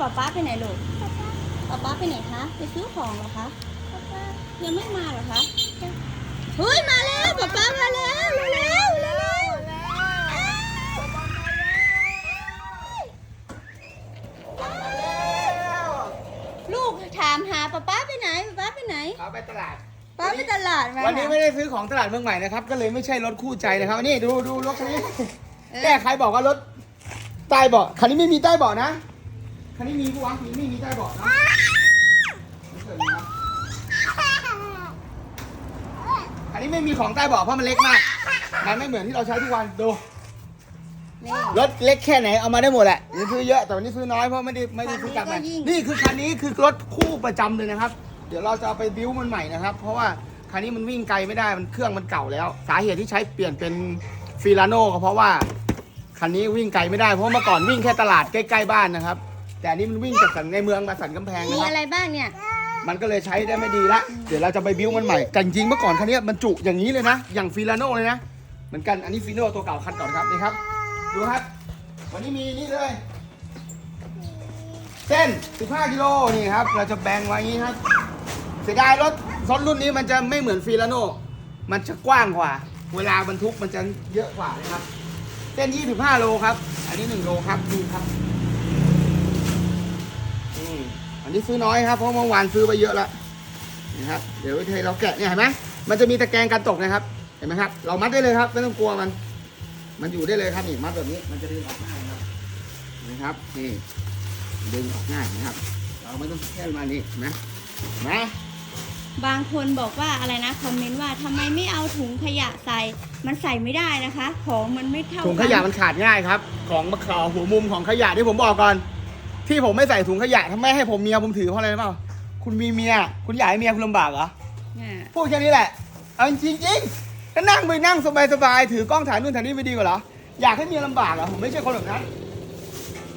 ป๊าป๊าไปไหนลูกป๊าป๊าไปไหนคะไปซื้อของเหรอคะยังไม่มาเหรอคะเฮ้ยมาแล้วป๊าป๊ามาแล้วเร็วๆเร็วๆลูกถามหาป๊าป๊าไปไหนป๊าป๊าไปไหนเขาไปตลาด ป๊าไปตลาดมาวันนี้ไม่ได้ซื้อของตลาดเมืองใหม่นะครับ ก็เลยไม่ใช่รถคู่ใจนะครับนี่ดูดูรถคันนี้เออแต่ใครบอกว่ารถใต้เบาะคันนี้ไม่มีใต้เบาะนะ คันนี้มีผู้วางมีไม่มีใต้เบาะนะไม่เคยมีนะอันนี้ไม่มีของใต้เบาะเพราะมันเล็กมาก มันไม่เหมือนที่เราใช้ทุกวันดูนี่รถเล็กแค่ไหนเอามาได้หมดแหละนี่ซื้อเยอะแต่วันนี้ซื้อน้อยเพราะไม่ได้ไม่ได้ซื้อกลับคัมานนี้ก็ยิ่งนี่คือคันนี้คือรถคู่ประจำเลยนะครับ เดี๋ยวเราจะเอาไปบิ้วมันใหม่นะครับ เพราะว่าคันนี้มันวิ่งไกลไม่ได้มันเครื่องมันเก่าแล้ว สาเหตุที่ใช้เปลี่ยนเป็นฟิลาโน่ก็เพราะว่าคันนี้วิ่งไกลไม่ได้เพราะเมื่อก่อนวิ่งแค่ตลาดใกล้ๆบ้านนะครับ แต่อันนี้มันวิ่งจากสันในเมืองมาสันกำแพงมีนะครับอะไรบ้างเนี่ย มันก็เลยใช้ได้ไม่ดีละ เดี๋ยวเราจะไปบิ้วมันใหม่แต่จริงๆเมื่อก่อนคันนี้มันจุอย่างนี้เลยนะ อย่างฟิลาโน่เลยนะ เหมือนกัน อันนี้ฟิโน่ตัวเก่าคันก่อนครับนี่ครับ ดูครับ วันนี้มีนี่เลย เส้น 15 กิโลนี่ครับ เราจะแบ่งไว้อย่างนี้ครับ เสียดายรถรถรุ่นนี้มันจะไม่เหมือนฟิลาโน่ มันจะกว้างกว่า เวลาบรรทุกมันจะเยอะกว่านะครับ เส้น 25 โลครับ อันนี้ 1 โลครับ ดูครับ อืมอันนี้ซื้อน้อยครับเพราะเมื่อวานซื้อไปเยอะแล้วนะครับเดี๋ยวเทเราแกะเนี่ยเห็นไหมมันจะมีตะแกรงกันตกนะครับ เห็นไหมครับ เรามัดได้เลยครับไม่ต้องกลัวมัน มันอยู่ได้เลยครับนี่มัดแบบนี้มันจะดึงออกง่ายนะครับเห็นะครับนี่ดึงออกง่ายนะครับ เราไม่ต้องแค่มานี่เห็นไหมเห็นไหมบางคนบอกว่าอะไรนะคอมเมนต์ว่าทำไมไม่เอาถุงขยะใส่ มันใส่ไม่ได้นะคะ ของมันไม่เท่าถุงกัขยะมันขาดง่ายครับ ของมะขอหัวมุมของขยะที่ผมบอกก่อน ที่ผมไม่ใส่ถุงขยะทำไมให้ผมเมียผมถือเพราะอะไรรู้เปล่า คุณมีเมีย คุณอยากให้เมียคุณลำบากเหรอ เนี่ยพูดแค่นี้แหละ เอาจริงจริงๆก็นั่งไปนั่งสบายๆ ถือกล้องถ่ายนู่นถ่ายนี่ไม่ดีกว่าเหรอ อยากให้เมียลำบากเหรอ ผมไม่ใช่คนแบบนั้น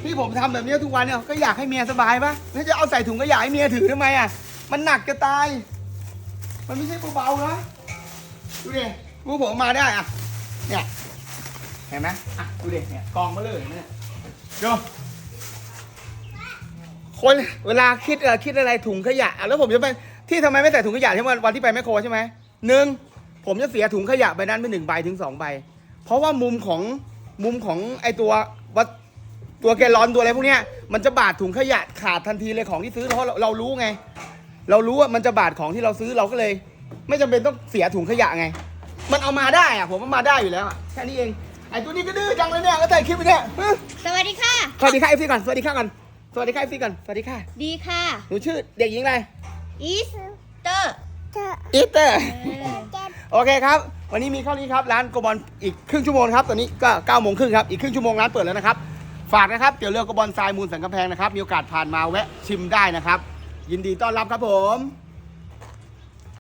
ที่ผมทำแบบนี้ทุกวันเนี่ย ก็อยากให้เมียสบายปะแล้วจะเอาใส่ถุงก็อยากให้เมียถือทำไมอะ มันหนักจะตาย มันไม่ใช่เบาๆนะ ดูดิกูผมมาได้อะ เนี่ย เห็นไหมอะ ดูดิ เนี่ยกองมาเลยเห็นไหมเนี่ยดู คนเวลาคิดเออคิดอะไรถุงขยะอะแล้วผมจะไปที่ทำไมไม่ใส่ถุงขยะใช่ไหมวันที่ไปแมคโครใช่ไหมหนึ่งผมจะเสียถุงขยะใบนั้นไปหนึ่งใบถึงสองใบ เพราะว่ามุมของมุมของไอตัววัดตัวแกลลอนตัวอะไรพวกเนี้ยมันจะบาดถุงขยะขาดทันทีเลยของที่ซื้อเพราะเราเรารู้ไง เรารู้ว่ามันจะบาดของที่เราซื้อเราก็เลย ไม่จำเป็นต้องเสียถุงขยะไง มันเอามาได้อะผมว่ามาได้อยู่แล้วอะแค่นี้เองไอตัวนี้ก็ดื้อจังเลยเนี่ยก็ถ่ายคลิปไปเนี่ยฮึสวัสดีค่ะสวัสดีค่ะเอฟซีก่อนสวัสดีค่ะก่อนส วัสดีค่ะเอฟซีก่อน สวัสดีค่ะ ดีค่ะ หนูชื่อเด็กหญิงอะไร อีสเตอร์อีสเตอร์เออโอเคครับ วันนี้มีเข้านี้ครับ ร้านโกบอลอีกครึ่งชั่วโมงครับ ตอนนี้ก็9ก้าโมงครึ่งครับ อีกครึ่งชั่วโมงร้านเปิดแล้วนะครับ ฝากนะครับเดี๋ยวเรือโกบอลทรายมูลสันกำแพงนะครับ มีโอกาสผ่านมาแวะชิมได้นะครับ ยินดีต้อนรับครับผม